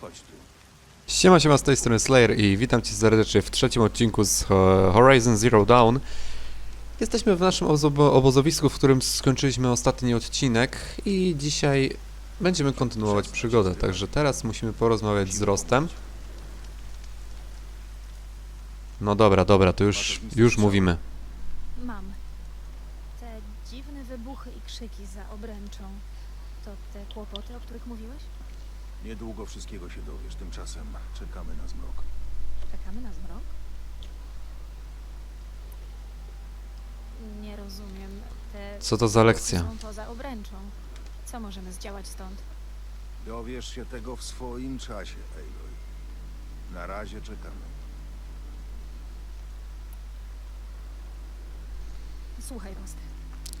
Chodź tu. Siema, siema, z tej strony Slayer i witam cię serdecznie w trzecim odcinku z e, Horizon Zero Dawn. Jesteśmy w naszym ozo- obozowisku, w którym skończyliśmy ostatni odcinek i dzisiaj będziemy kontynuować przygodę, także teraz musimy porozmawiać z Rostem. No dobra, dobra, to już, już mówimy. Mam. Te dziwne wybuchy i krzyki za obręczą. To te kłopoty, o których mówiłeś? Niedługo wszystkiego się dowiesz. Tymczasem czekamy na zmrok. Czekamy na zmrok? Nie rozumiem. Te Co to za lekcja? są poza obręczą. Co możemy zdziałać stąd? Dowiesz się tego w swoim czasie, Aloy. Na razie czekamy. Słuchaj, Rost.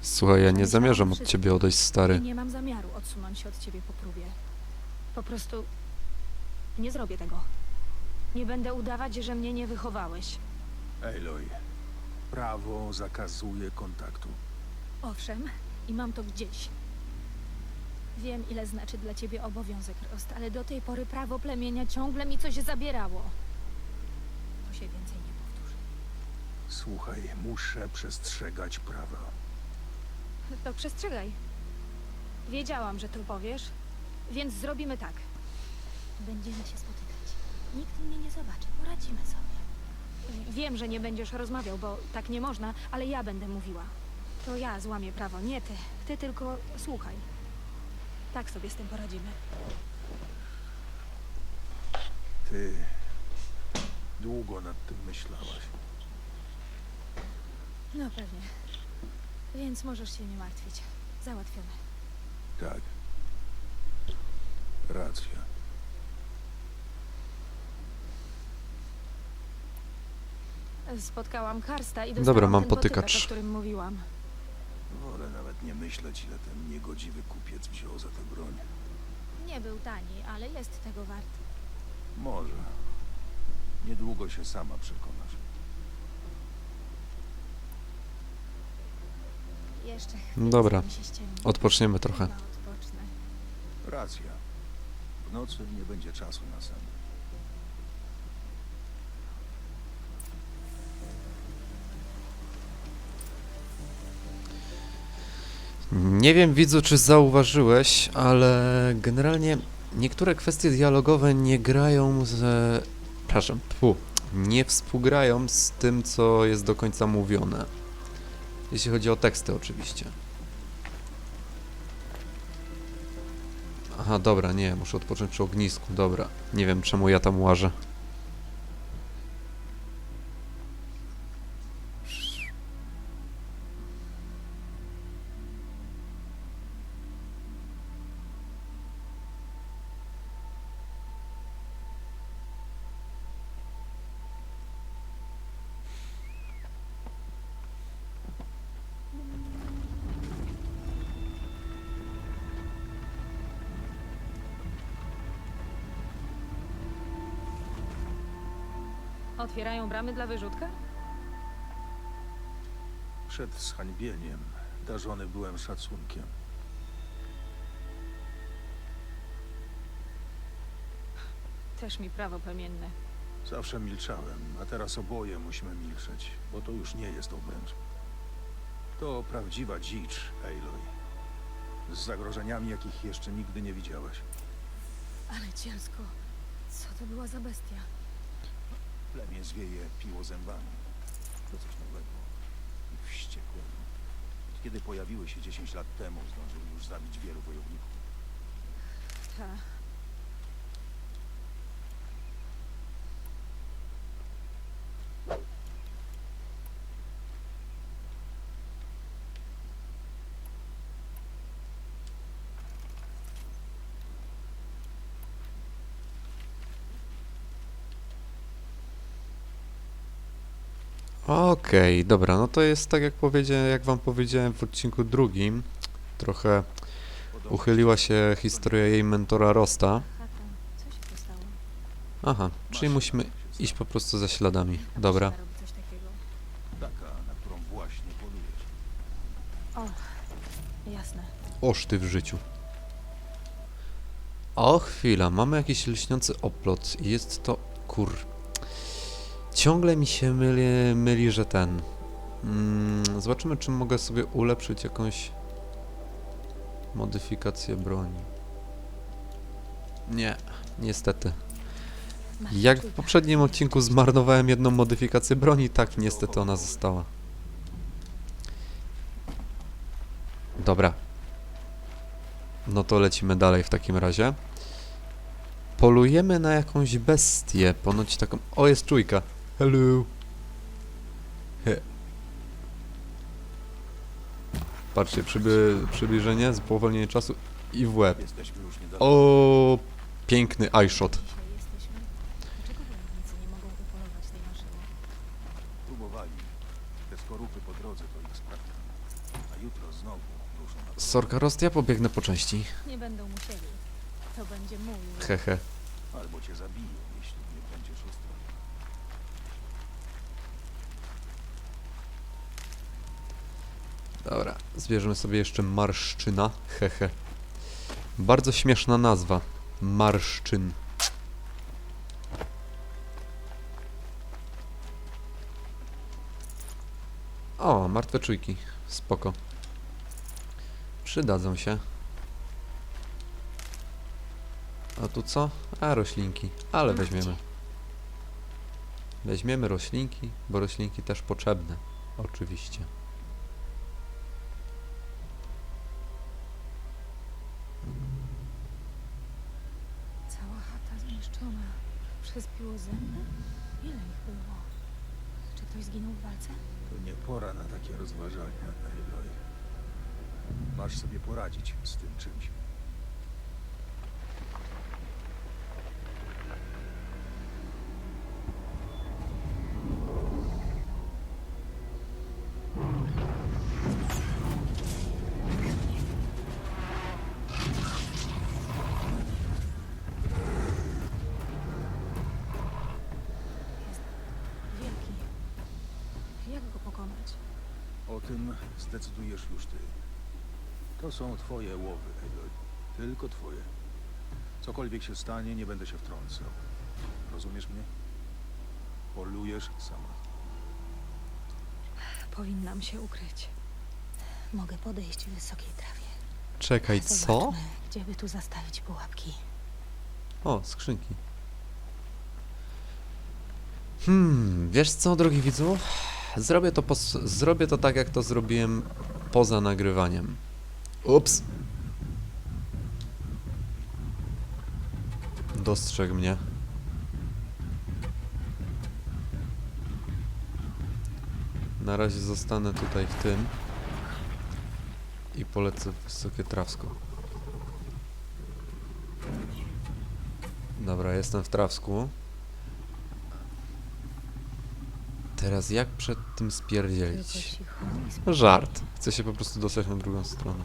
Słuchaj, ja nie zamierzam od ciebie odejść, stary. Nie mam zamiaru odsunąć się od ciebie po próbie. Po prostu nie zrobię tego. Nie będę udawać, że mnie nie wychowałeś. Aloy, prawo zakazuje kontaktu. Owszem, i mam to gdzieś. Wiem, ile znaczy dla ciebie obowiązek, Rost, ale do tej pory prawo plemienia ciągle mi coś zabierało. To się więcej nie powtórzy. Słuchaj, muszę przestrzegać prawa. To przestrzegaj. Wiedziałam, że to powiesz, więc zrobimy tak. Będziemy się spotykać. Nikt mnie nie zobaczy, poradzimy sobie. Wiem, że nie będziesz rozmawiał, bo tak nie można, ale ja będę mówiła. To ja złamię prawo, nie ty. Ty tylko słuchaj. Tak sobie z tym poradzimy. Ty długo nad tym myślałaś. No pewnie. Więc możesz się nie martwić. Załatwione. Tak. Racja. Spotkałam Karsta i dostałam Dobra, mam ten potykacz, o którym mówiłam. Wolę nawet nie myśleć, ile ten niegodziwy kupiec wziął za tę broń. Nie był tani, ale jest tego wart. Może. Niedługo się sama przekonasz. Jeszcze chwilę, Dobra, zanim się ściemni. odpoczniemy trochę. Chyba odpocznę. Racja. W nocy nie będzie czasu na sen. Nie wiem, widzu, czy zauważyłeś, ale generalnie niektóre kwestie dialogowe nie grają z... Przepraszam, pu, nie współgrają z tym, co jest do końca mówione. Jeśli chodzi o teksty, oczywiście. Aha, dobra, nie, muszę odpocząć przy ognisku, dobra. Nie wiem, czemu ja tam łażę. Otwierają bramy dla wyrzutka? Przed zhańbieniem darzony byłem szacunkiem. Też mi prawo plemienne. Zawsze milczałem, a teraz oboje musimy milczeć, bo to już nie jest obręcz. To prawdziwa dzicz, Aloy. Z zagrożeniami, jakich jeszcze nigdy nie widziałaś. Ale cielsko, co to była za bestia? Plemię zwieje piło zębami. To coś nowego i wściekłego. Kiedy pojawiły się 10 lat temu, zdążyły już zabić wielu wojowników. Ta. Okej, dobra, no to jest tak jak powiedziałem, jak wam powiedziałem w odcinku drugim. Trochę uchyliła się historia jej mentora Rosta. Chata, co się tu stało? Aha, czyli musimy iść po prostu za śladami. Dobra. maszyna robi coś takiego. Taka, na którą właśnie polujesz. O, jasne. Oż ty w życiu. O, chwila, mamy jakiś lśniący oplot i jest to... kur... Ciągle mi się myli, myli że ten... Mm, zobaczymy, czy mogę sobie ulepszyć jakąś modyfikację broni. Nie, niestety. Jak w poprzednim odcinku zmarnowałem jedną modyfikację broni, tak niestety ona została. Dobra. No to lecimy dalej w takim razie. Polujemy na jakąś bestię, ponoć taką... O, jest czujka. Hello. He. Patrzcie, przyby... przybliżenie, spowolnienie czasu i w łeb. O, piękny eye shot. Dzisiaj jesteśmy. Dlaczego wojownicy nie mogą upolować tej maszyny? Próbowali. Te skorupy po drodze to ich sprawa. A jutro znowu ruszą na Sorka Rost, ja pobiegnę po części. Nie będą musieli. To będzie mój. Hehe. Albo cię zabiją, jeśli nie będziesz ostrożny. Dobra, zbierzemy sobie jeszcze marszczyna. Hehe. Bardzo śmieszna nazwa. Marszczyn. O, martwe czujki. Spoko. Przydadzą się. A tu co? A, roślinki. Ale weźmiemy. Weźmiemy roślinki, bo roślinki też potrzebne. Oczywiście. Przez piłozemne? Ile ich było? Czy ktoś zginął w walce? To nie pora na takie rozważania, Aloy. Masz sobie poradzić z tym czymś. Wielki. Jak go pokonać? O tym zdecydujesz już ty. To są twoje łowy, Aloy. Tylko twoje. Cokolwiek się stanie, nie będę się wtrącał. Rozumiesz mnie? Polujesz sama. Powinnam się ukryć. Mogę podejść w wysokiej trawie. Czekaj, co? Zobaczmy, gdzie by tu zastawić pułapki. O, skrzynki. Hmm, wiesz co, drogi widzu? Zrobię to, zrobię to tak, jak to zrobiłem poza nagrywaniem. Ups. Dostrzegł mnie. Na razie zostanę tutaj w tym. I polecę wysokie trawsko. Dobra, jestem w trawsku. Teraz jak przed tym spierdzielić? Żart. Chcę się po prostu dostać na drugą stronę.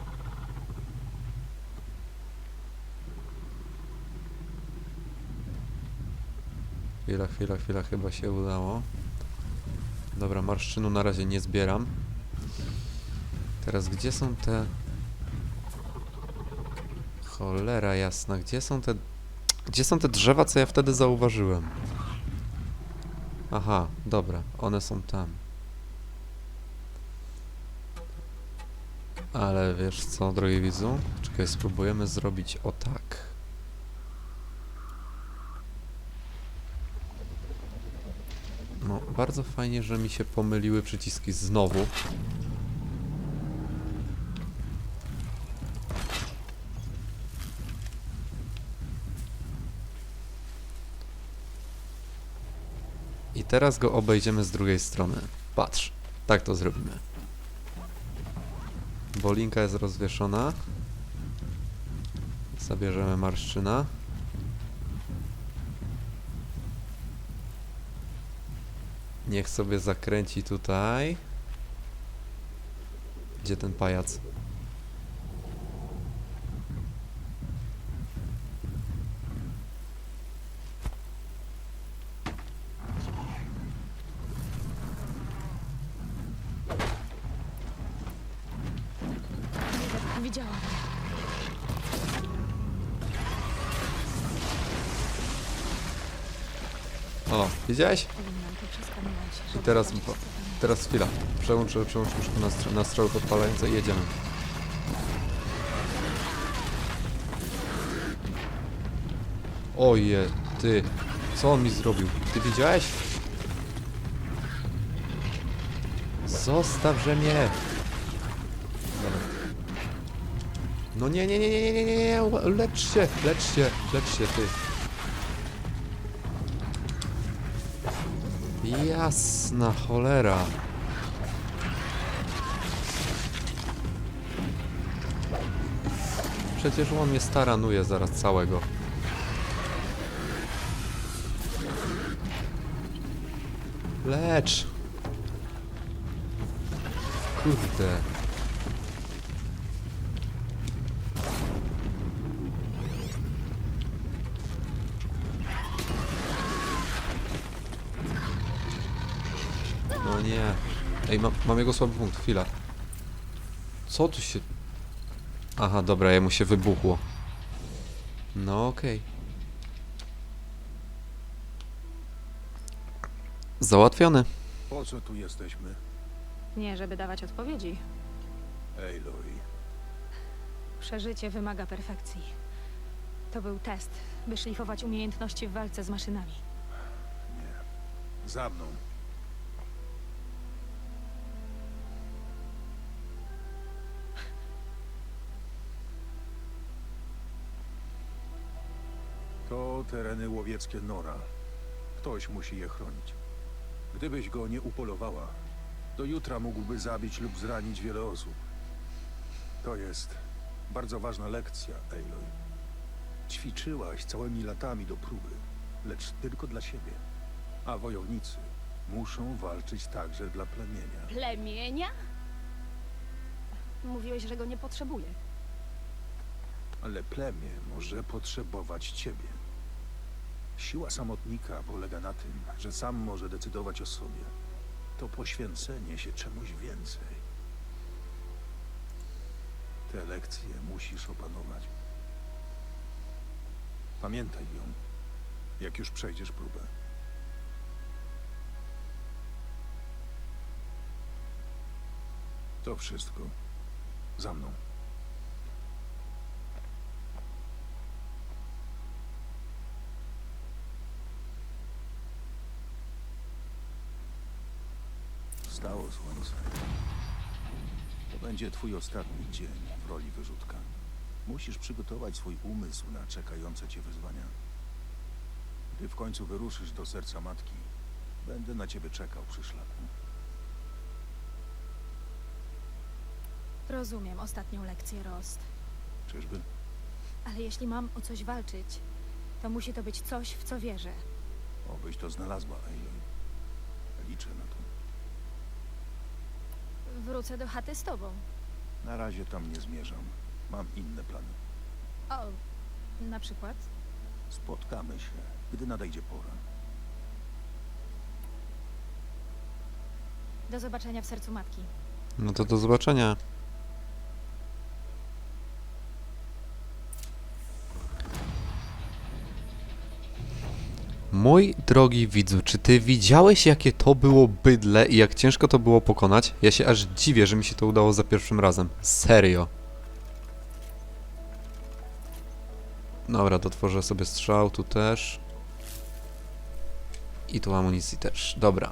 Chwila, chwila, chwila, chyba się udało. Dobra, marszczynu na razie nie zbieram. Teraz gdzie są te... Cholera jasna, gdzie są te... Gdzie są te drzewa, co ja wtedy zauważyłem? Aha, dobra, one są tam. Ale wiesz co, drogi widzu? Czekaj, spróbujemy zrobić o tak. No, bardzo fajnie, że mi się pomyliły przyciski znowu. Teraz go obejdziemy z drugiej strony. Patrz, tak to zrobimy. Bo linka jest rozwieszona. Zabierzemy marszczyna. Niech sobie zakręci tutaj. Gdzie ten pajac? widziałam. O, widziałeś? I teraz, teraz chwila. Przełączę, przełączę już na, str- na strzały podpalające i jedziemy. Oje, ty. Co on mi zrobił? Ty widziałeś? Zostawże mnie. No nie, nie, nie, nie, nie, nie, nie, nie, lecz się, lecz się, lecz się, ty. Jasna cholera. Przecież on mnie staranuje zaraz całego. Lecz! Kurde. Ej, mam, mam jego słaby punkt, chwila. Co tu się... Aha, dobra, jemu się wybuchło. No okej. Załatwiony. Po co tu jesteśmy? Nie, żeby dawać odpowiedzi. Aloy. Przeżycie wymaga perfekcji. To był test, by szlifować umiejętności w walce z maszynami. Nie. Za mną. Tereny łowieckie Nora. Ktoś musi je chronić. Gdybyś go nie upolowała, do jutra mógłby zabić lub zranić wiele osób. To jest bardzo ważna lekcja, Aloy. Ćwiczyłaś całymi latami do próby, lecz tylko dla siebie. A wojownicy muszą walczyć także dla plemienia. Plemienia? Mówiłeś, że go nie potrzebuję. Ale plemię może potrzebować ciebie. Siła samotnika polega na tym, że sam może decydować o sobie. To poświęcenie się czemuś więcej. Te lekcje musisz opanować. Pamiętaj ją, jak już przejdziesz próbę. To wszystko. Za mną. Słońce. To będzie twój ostatni dzień w roli wyrzutka. Musisz przygotować swój umysł na czekające cię wyzwania. Gdy w końcu wyruszysz do serca matki, będę na ciebie czekał przy szlaku. Rozumiem ostatnią lekcję, Rost. Czyżby? Ale jeśli mam o coś walczyć, to musi to być coś, w co wierzę. Obyś to znalazła, Aloy. Liczę na to. Wrócę do chaty z tobą. Na razie tam nie zmierzam. Mam inne plany. O, na przykład? Spotkamy się, gdy nadejdzie pora. Do zobaczenia w sercu matki. No to do zobaczenia. Mój drogi widzu, czy ty widziałeś jakie to było bydle i jak ciężko to było pokonać? Ja się aż dziwię, że mi się to udało za pierwszym razem. Serio. Dobra, dotworzę sobie strzał tu też. I tu amunicji też. Dobra.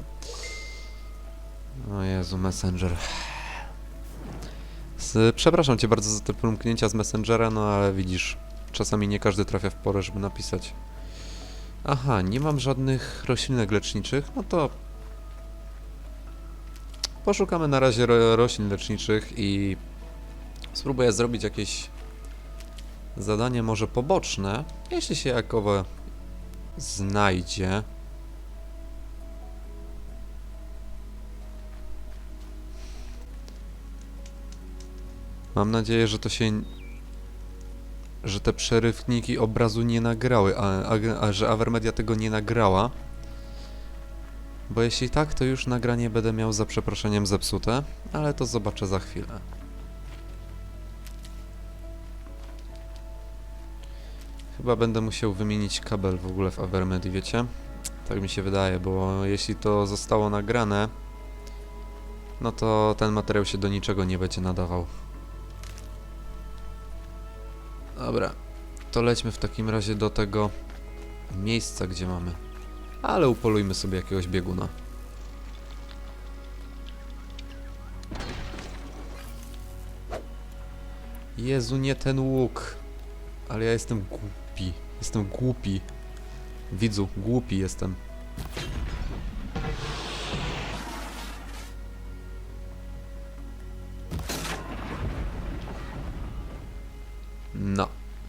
O Jezu, Messenger. Z, przepraszam cię bardzo za te promknięcia z Messengera, no ale widzisz, czasami nie każdy trafia w porę, żeby napisać. Aha, nie mam żadnych roślinek leczniczych, no to poszukamy na razie ro roślin leczniczych i spróbuję zrobić jakieś zadanie może poboczne, jeśli się jakowe znajdzie. Mam nadzieję, że to się. Że te przerywniki obrazu nie nagrały, a, a, a że Avermedia tego nie nagrała. Bo jeśli tak, to już nagranie będę miał za przeproszeniem zepsute, ale to zobaczę za chwilę. Chyba będę musiał wymienić kabel w ogóle w Avermedii, wiecie? Tak mi się wydaje, bo jeśli to zostało nagrane, no to ten materiał się do niczego nie będzie nadawał. Dobra, to lećmy w takim razie do tego miejsca, gdzie mamy. Ale upolujmy sobie jakiegoś bieguna. Jezu, nie ten łuk. Ale ja jestem głupi. Jestem głupi. Widzu, głupi jestem.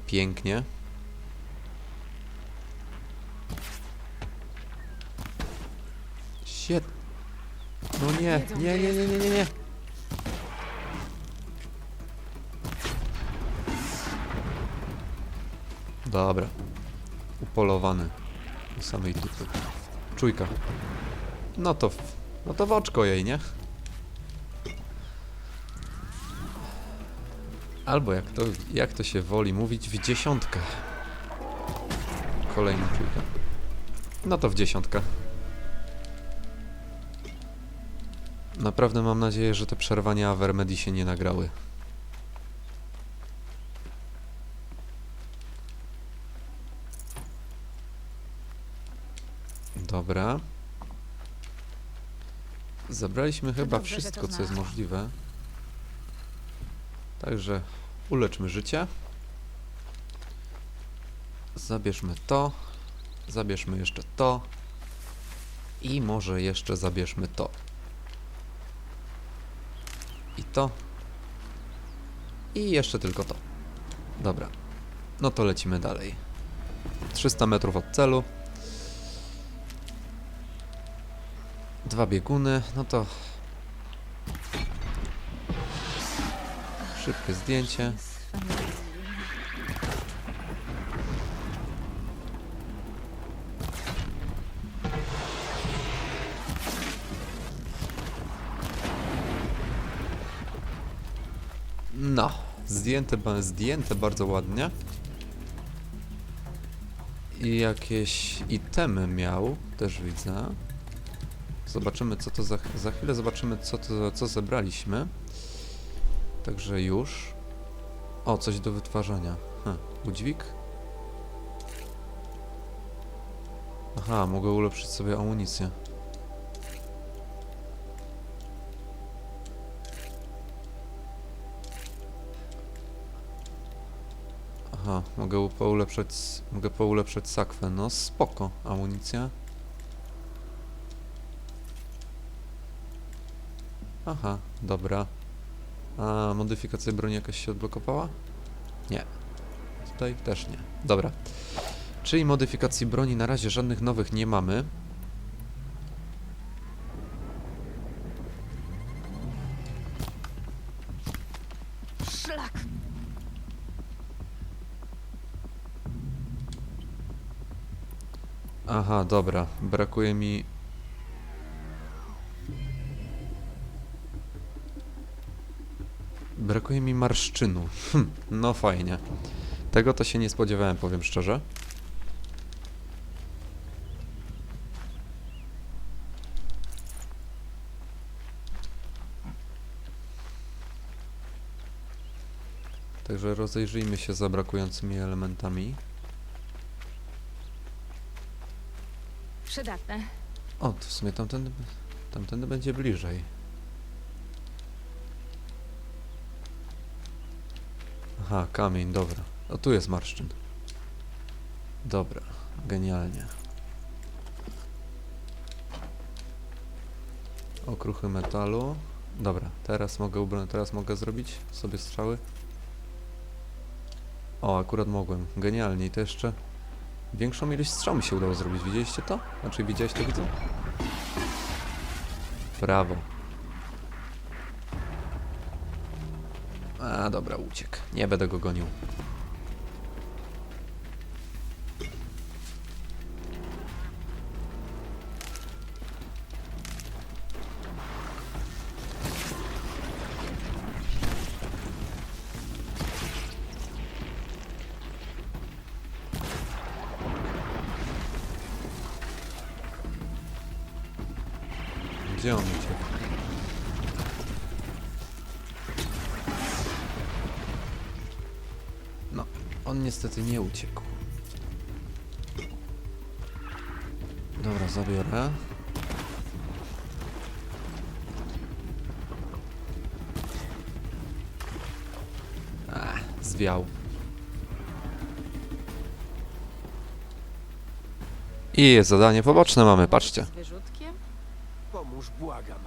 Pięknie. Shit. No nie, nie, nie, nie, nie, nie, nie. Dobra. Upolowany. Do samej dupy. Czujka. No to, no to w oczko jej, nie? Albo jak to, jak to się woli mówić, w dziesiątkę. Kolejna czujka. No to w dziesiątkę. Naprawdę mam nadzieję, że te przerwania Avermedi się nie nagrały. Dobra. Zabraliśmy chyba dobrze, wszystko, co jest możliwe. Także uleczmy życie. Zabierzmy to. Zabierzmy jeszcze to. I może jeszcze zabierzmy to. I to. I jeszcze tylko to. Dobra. No to lecimy dalej. 300 metrów od celu. Dwa bieguny, no to szybkie zdjęcie. No, zdjęte, zdjęte bardzo ładnie. I jakieś itemy miał, też widzę. Zobaczymy co to za, za chwilę zobaczymy co to co zebraliśmy. Także już. O, coś do wytwarzania. Hm, udźwig? Aha, mogę ulepszyć sobie amunicję. Aha, mogę poulepszać, mogę poulepszać sakwę. No spoko, amunicja. Aha, dobra. A modyfikacja broni jakaś się odblokowała? Nie. Tutaj też nie. Dobra. Czyli modyfikacji broni na razie żadnych nowych nie mamy. Szlak! Aha, dobra. Brakuje mi... Brakuje mi marszczynu. Hm, no fajnie. Tego to się nie spodziewałem, powiem szczerze. Także rozejrzyjmy się za brakującymi elementami. Przydatne. O, to w sumie tamtędy, tamtędy będzie bliżej. Aha, kamień, dobra. O, tu jest marszczyn. Dobra, genialnie. Okruchy metalu. Dobra, teraz mogę ubra- teraz mogę zrobić sobie strzały. O, akurat mogłem. Genialnie i to jeszcze Większą ilość strzał mi się udało zrobić. Widzieliście to? Znaczy widziałeś to widzę? Brawo. A dobra, uciekł. Nie będę go gonił. Niestety nie uciekł. Dobra, zabiorę. Ach, zwiał. I jest zadanie poboczne mamy, patrzcie. Z wyrzutkiem? Pomóż, błagam.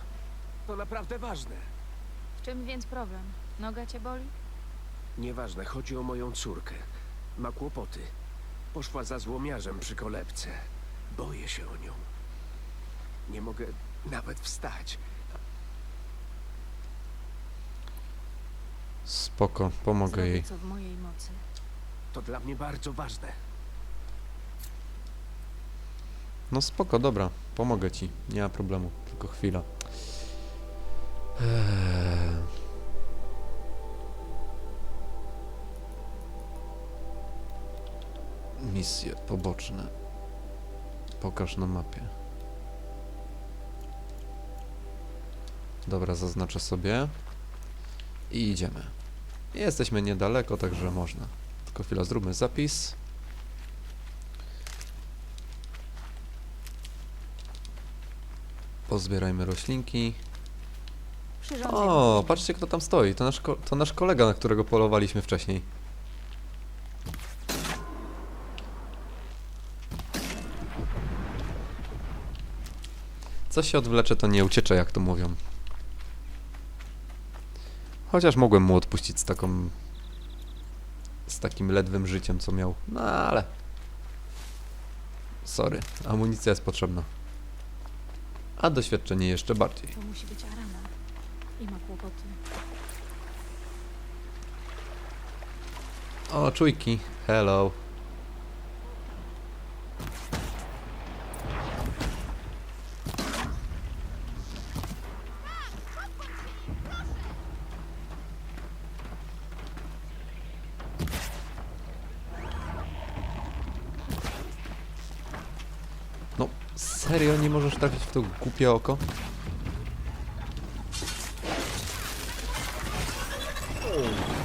To naprawdę ważne. W czym więc problem? Noga cię boli? Nieważne, chodzi o moją córkę. Ma kłopoty. Poszła za złomiarzem przy kolebce. Boję się o nią. Nie mogę nawet wstać. Spoko, pomogę Zrobię jej. co w mojej mocy. To dla mnie bardzo ważne. No spoko, dobra, pomogę ci. Nie ma problemu, tylko chwila. Eee. Misje poboczne. Pokaż na mapie. Dobra, zaznaczę sobie. I idziemy. Jesteśmy niedaleko, także można. Tylko chwila, zróbmy zapis. Pozbierajmy roślinki. O, patrzcie kto tam stoi. To nasz, to nasz kolega, na którego polowaliśmy wcześniej. Co się odwlecze, to nie uciecze, jak to mówią. Chociaż mogłem mu odpuścić z taką... z takim ledwym życiem, co miał. No ale... Sorry, amunicja jest potrzebna. A doświadczenie jeszcze bardziej. To musi być Arana. I ma kłopoty. O, czujki. Hello. No, serio nie możesz trafić w to głupie oko?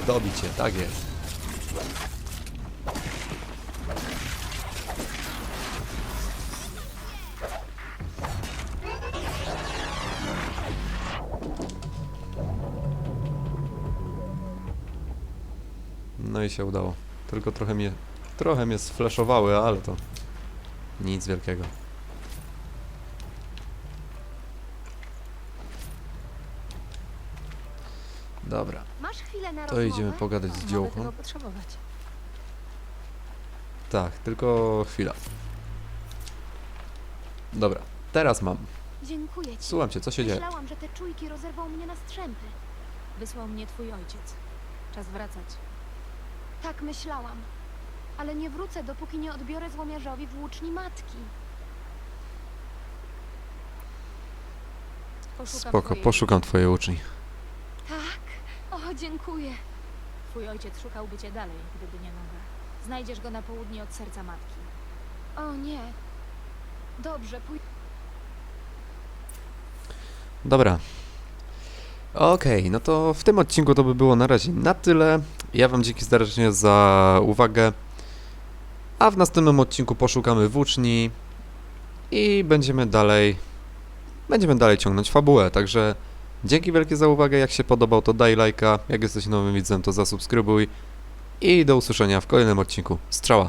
Dobicie, tak jest. No i się udało. Tylko trochę mnie, trochę mnie sflashowały, ale to nic wielkiego. Dobra, Masz chwilę na to idziemy pogadać z potrzebować. Tak, tylko chwila. Dobra, teraz mam. Dziękuję ci. Słucham cię, co się dzieje? Myślałam, że te czujki rozerwą mnie na strzępy. Wysłał mnie twój ojciec. Czas wracać. Tak myślałam. Ale nie wrócę, dopóki nie odbiorę złomiarzowi włóczni matki. Poszukam Spoko, twojej- poszukam twojej uczni. Dziękuję. Twój ojciec szukałby cię dalej, gdyby nie noga. Znajdziesz go na południe od serca matki. O nie. Dobrze, pój... Dobra. Okej, no to w tym odcinku to by było na razie na tyle. Ja wam dzięki serdecznie za uwagę. A w następnym odcinku poszukamy włóczni i będziemy dalej będziemy dalej ciągnąć fabułę, także dzięki wielkie za uwagę. Jak się podobał, to daj lajka. Jak jesteś nowym widzem, to zasubskrybuj. I do usłyszenia w kolejnym odcinku. Strzała.